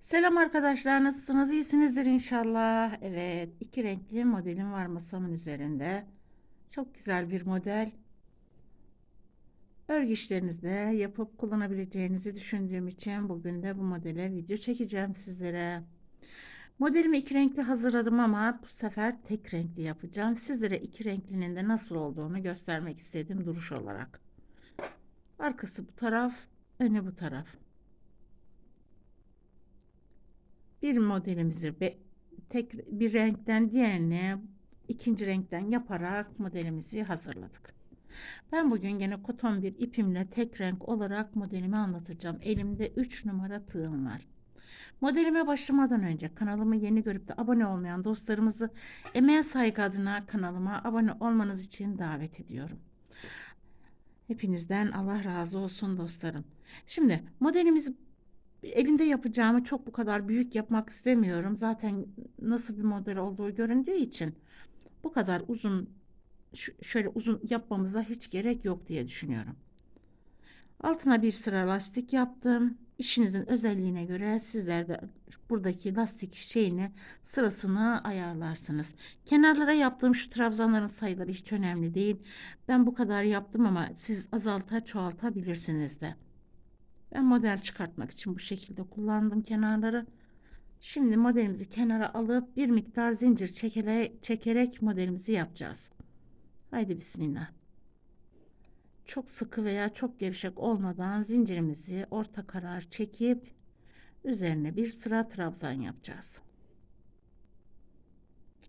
Selam arkadaşlar nasılsınız? İyisinizdir inşallah. Evet iki renkli modelim var masamın üzerinde. Çok güzel bir model. Örgü işlerinizde yapıp kullanabileceğinizi düşündüğüm için bugün de bu modele video çekeceğim sizlere. Modelimi iki renkli hazırladım ama bu sefer tek renkli yapacağım. Sizlere iki renklinin de nasıl olduğunu göstermek istedim duruş olarak. Arkası bu taraf, önü bu taraf. Bir modelimizi be- tek bir renkten diğerine ikinci renkten yaparak modelimizi hazırladık. Ben bugün gene koton bir ipimle tek renk olarak modelimi anlatacağım. Elimde 3 numara tığım var. Modelime başlamadan önce kanalımı yeni görüp de abone olmayan dostlarımızı emeğe saygı adına kanalıma abone olmanız için davet ediyorum. Hepinizden Allah razı olsun dostlarım. Şimdi modelimizi elimde yapacağımı çok bu kadar büyük yapmak istemiyorum. Zaten nasıl bir model olduğu göründüğü için bu kadar uzun şöyle uzun yapmamıza hiç gerek yok diye düşünüyorum. Altına bir sıra lastik yaptım. İşinizin özelliğine göre sizler de buradaki lastik şeyini sırasını ayarlarsınız. Kenarlara yaptığım şu trabzanların sayıları hiç önemli değil. Ben bu kadar yaptım ama siz azalta çoğaltabilirsiniz de. Ben model çıkartmak için bu şekilde kullandım kenarları. Şimdi modelimizi kenara alıp bir miktar zincir çekele, çekerek modelimizi yapacağız. Haydi bismillah. Çok sıkı veya çok gevşek olmadan zincirimizi orta karar çekip üzerine bir sıra trabzan yapacağız.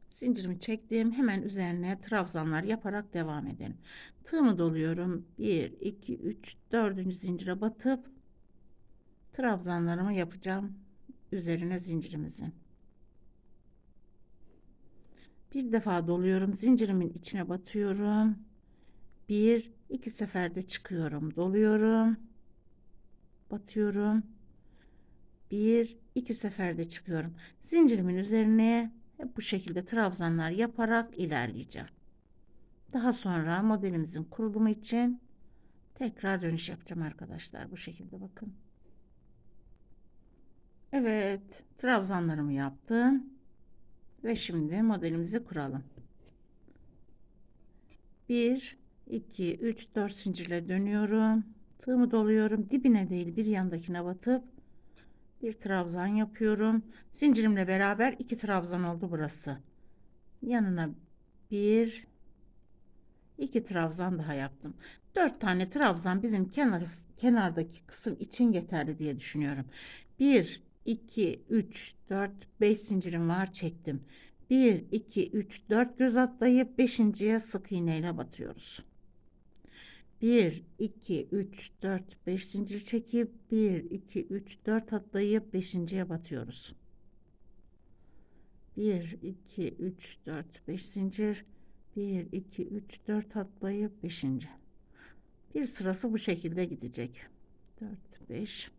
Zincirimi çektim. Hemen üzerine trabzanlar yaparak devam edelim. Tığımı doluyorum. 1, 2, 3, 4. zincire batıp trabzanlarımı yapacağım üzerine zincirimizin. Bir defa doluyorum. Zincirimin içine batıyorum. Bir, iki seferde çıkıyorum. Doluyorum. Batıyorum. Bir, iki seferde çıkıyorum. Zincirimin üzerine hep bu şekilde trabzanlar yaparak ilerleyeceğim. Daha sonra modelimizin kurulumu için tekrar dönüş yapacağım arkadaşlar. Bu şekilde bakın. Evet, trabzanlarımı yaptım. Ve şimdi modelimizi kuralım. 1, 2, 3, 4 zincirle dönüyorum. Tığımı doluyorum. Dibine değil bir yandakine batıp bir trabzan yapıyorum. Zincirimle beraber iki trabzan oldu burası. Yanına bir, iki trabzan daha yaptım. Dört tane trabzan bizim kenar, kenardaki kısım için yeterli diye düşünüyorum. Bir, 2, 3, 4, 5 zincirim var çektim. 1, 2, 3, 4 göz atlayıp 5.ye sık iğneyle batıyoruz. 1, 2, 3, 4, 5 zincir çekip 1, 2, 3, 4 atlayıp 5.ye batıyoruz. 1, 2, 3, 4, 5 zincir. 1, 2, 3, 4 atlayıp 5. Bir sırası bu şekilde gidecek. 4, 5,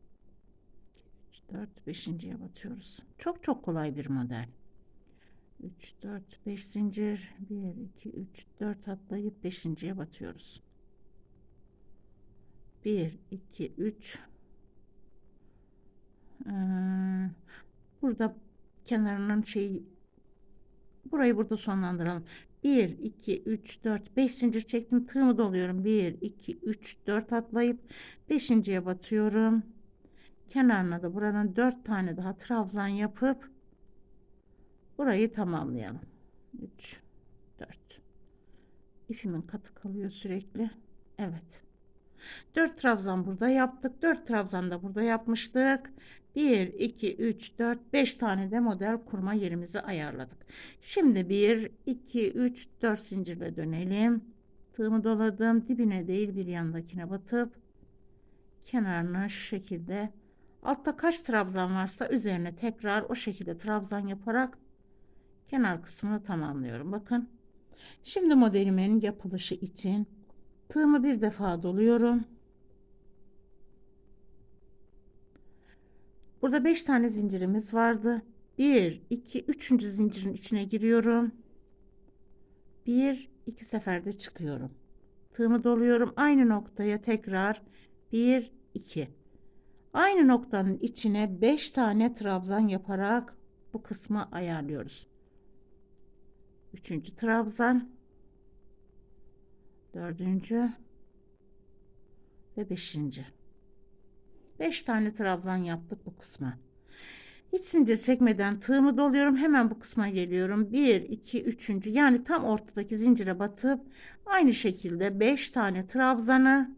4 5.ye batıyoruz. Çok çok kolay bir model. 3 4 5 zincir 1 2 3 4 atlayıp 5.ye batıyoruz. 1 2 3 ee, burada kenarının şeyi burayı burada sonlandıralım. 1 2 3 4 5 zincir çektim. Tığımı doluyorum. 1 2 3 4 atlayıp 5.ye batıyorum kenarına da buranın dört tane daha trabzan yapıp burayı tamamlayalım. 3 4 ipimin katı kalıyor sürekli. Evet. 4 trabzan burada yaptık. 4 trabzan da burada yapmıştık. 1 2 3 4 5 tane de model kurma yerimizi ayarladık. Şimdi 1 2 3 4 zincirle dönelim. Tığımı doladım. Dibine değil bir yandakine batıp kenarına şu şekilde Altta kaç trabzan varsa üzerine tekrar o şekilde trabzan yaparak kenar kısmını tamamlıyorum. Bakın. Şimdi modelimin yapılışı için tığımı bir defa doluyorum. Burada 5 tane zincirimiz vardı. 1, 2, 3. zincirin içine giriyorum. 1, 2 seferde çıkıyorum. Tığımı doluyorum. Aynı noktaya tekrar 1, 2. Aynı noktanın içine 5 tane trabzan yaparak bu kısmı ayarlıyoruz. Üçüncü trabzan, dördüncü ve beşinci. 5 tane trabzan yaptık bu kısma. Hiç zincir çekmeden tığımı doluyorum. Hemen bu kısma geliyorum. 1, 2, 3. Yani tam ortadaki zincire batıp aynı şekilde 5 tane trabzanı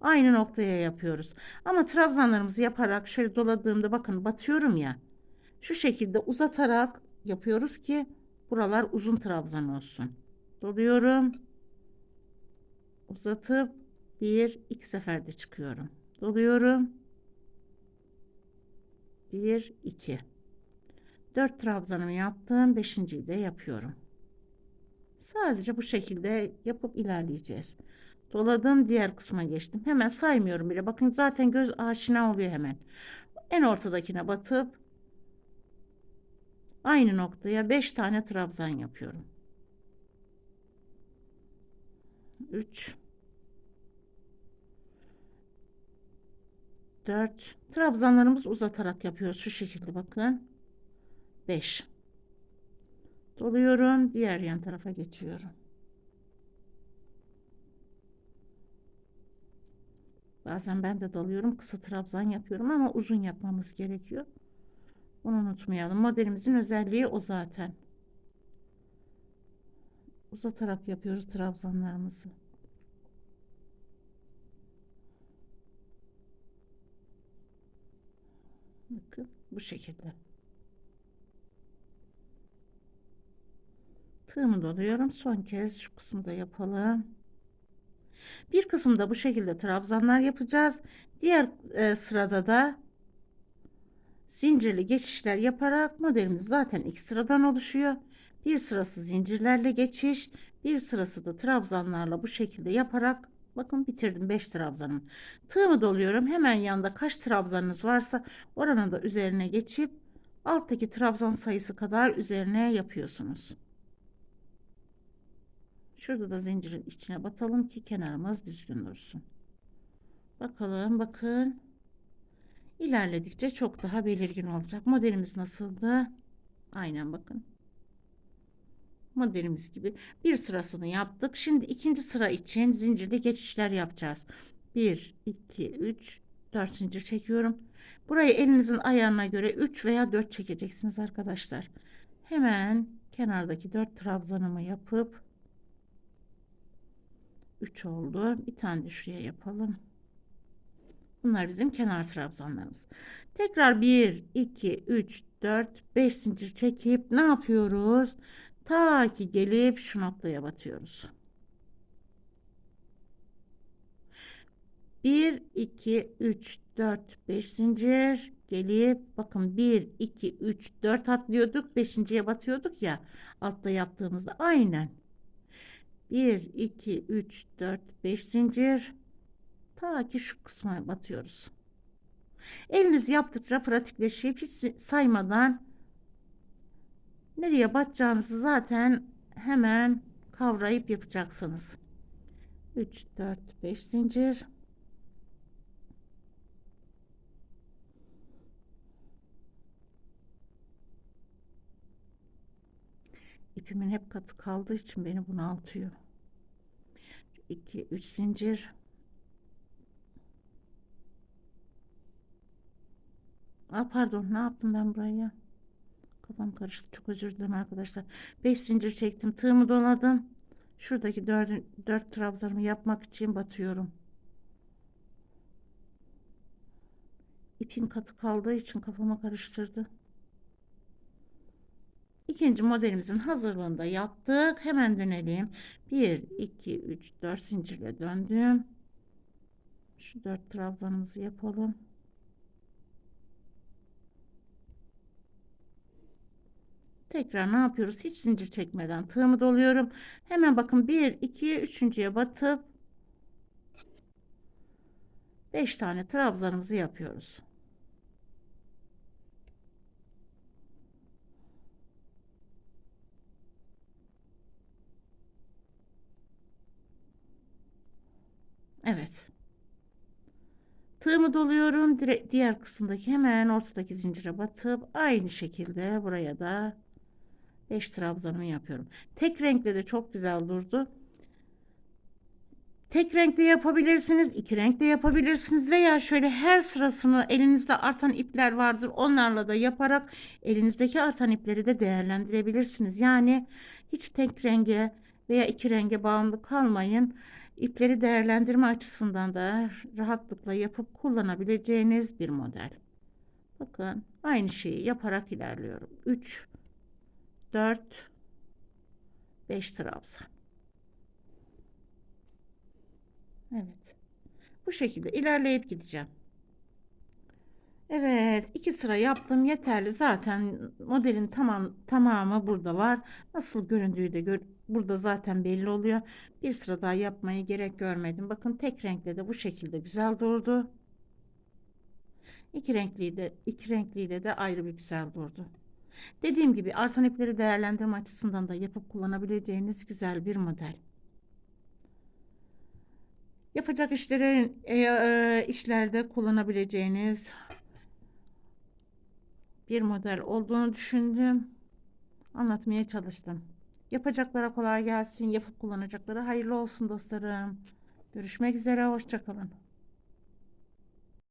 aynı noktaya yapıyoruz. Ama trabzanlarımızı yaparak şöyle doladığımda bakın batıyorum ya. Şu şekilde uzatarak yapıyoruz ki buralar uzun trabzan olsun. Doluyorum. Uzatıp bir iki seferde çıkıyorum. Doluyorum. 1 2 4 trabzanımı yaptım 5.yi de yapıyorum sadece bu şekilde yapıp ilerleyeceğiz doladım diğer kısma geçtim. Hemen saymıyorum bile. Bakın zaten göz aşina oluyor hemen. En ortadakine batıp aynı noktaya 5 tane trabzan yapıyorum. 3 4 trabzanlarımız uzatarak yapıyoruz şu şekilde bakın. 5 doluyorum. Diğer yan tarafa geçiyorum bazen ben de dalıyorum kısa trabzan yapıyorum ama uzun yapmamız gerekiyor bunu unutmayalım modelimizin özelliği o zaten uzatarak yapıyoruz trabzanlarımızı Bakın bu şekilde. Tığımı doluyorum. Son kez şu kısmı da yapalım. Bir kısımda bu şekilde trabzanlar yapacağız. Diğer e, sırada da zincirli geçişler yaparak modelimiz zaten iki sıradan oluşuyor. Bir sırası zincirlerle geçiş, bir sırası da trabzanlarla bu şekilde yaparak Bakın bitirdim 5 trabzanım. Tığımı doluyorum. Hemen yanında kaç trabzanınız varsa oranın da üzerine geçip alttaki trabzan sayısı kadar üzerine yapıyorsunuz. Şurada da zincirin içine batalım ki kenarımız düzgün dursun. Bakalım bakın. İlerledikçe çok daha belirgin olacak. Modelimiz nasıldı? Aynen bakın modelimiz gibi bir sırasını yaptık. Şimdi ikinci sıra için zincirli geçişler yapacağız. 1, 2, 3, 4 zincir çekiyorum. Burayı elinizin ayarına göre 3 veya 4 çekeceksiniz arkadaşlar. Hemen kenardaki 4 trabzanımı yapıp 3 oldu. Bir tane de şuraya yapalım. Bunlar bizim kenar trabzanlarımız. Tekrar 1, 2, 3, 4, 5 zincir çekip ne yapıyoruz? Ta ki gelip şu noktaya batıyoruz. 1, 2, 3, 4, 5 zincir gelip bakın 1, 2, 3, 4 atlıyorduk. 5.ye batıyorduk ya altta yaptığımızda aynen. 1, 2, 3, 4, 5 zincir ta ki şu kısma batıyoruz. Eliniz yaptıkça pratikleşip hiç saymadan nereye batacağınızı zaten hemen kavrayıp yapacaksınız. 3 4 5 zincir ipimin hep katı kaldığı için beni bunaltıyor 2 3 zincir Aa, pardon ne yaptım ben buraya Kafam karıştı. Çok özür dilerim arkadaşlar. 5 zincir çektim. Tığımı doladım. Şuradaki 4, 4 trabzanımı yapmak için batıyorum. İpin katı kaldığı için kafama karıştırdı. İkinci modelimizin hazırlığında yaptık. Hemen dönelim. 1, 2, 3, 4 zincirle döndüm. Şu 4 trabzanımızı yapalım. Tekrar ne yapıyoruz? Hiç zincir çekmeden tığımı doluyorum. Hemen bakın 1, 2, 3.ye batıp 5 tane trabzanımızı yapıyoruz. Evet. Tığımı doluyorum. Dire- diğer kısımdaki hemen ortadaki zincire batıp aynı şekilde buraya da 5 trabzanımı yapıyorum. Tek renkle de çok güzel durdu. Tek renkle yapabilirsiniz, iki renkle yapabilirsiniz veya şöyle her sırasını elinizde artan ipler vardır. Onlarla da yaparak elinizdeki artan ipleri de değerlendirebilirsiniz. Yani hiç tek renge veya iki renge bağımlı kalmayın. İpleri değerlendirme açısından da rahatlıkla yapıp kullanabileceğiniz bir model. Bakın aynı şeyi yaparak ilerliyorum. 3 4 5 trabzan. Evet. Bu şekilde ilerleyip gideceğim. Evet, iki sıra yaptım yeterli. Zaten modelin tamam tamamı burada var. Nasıl göründüğü de gör, burada zaten belli oluyor. Bir sıra daha yapmaya gerek görmedim. Bakın tek renkle de bu şekilde güzel durdu. İki renkli de iki renkliyle de ayrı bir güzel durdu. Dediğim gibi artan ipleri değerlendirme açısından da yapıp kullanabileceğiniz güzel bir model. Yapacak işlerin e, e, işlerde kullanabileceğiniz bir model olduğunu düşündüm. Anlatmaya çalıştım. Yapacaklara kolay gelsin. Yapıp kullanacaklara hayırlı olsun dostlarım. Görüşmek üzere. Hoşçakalın.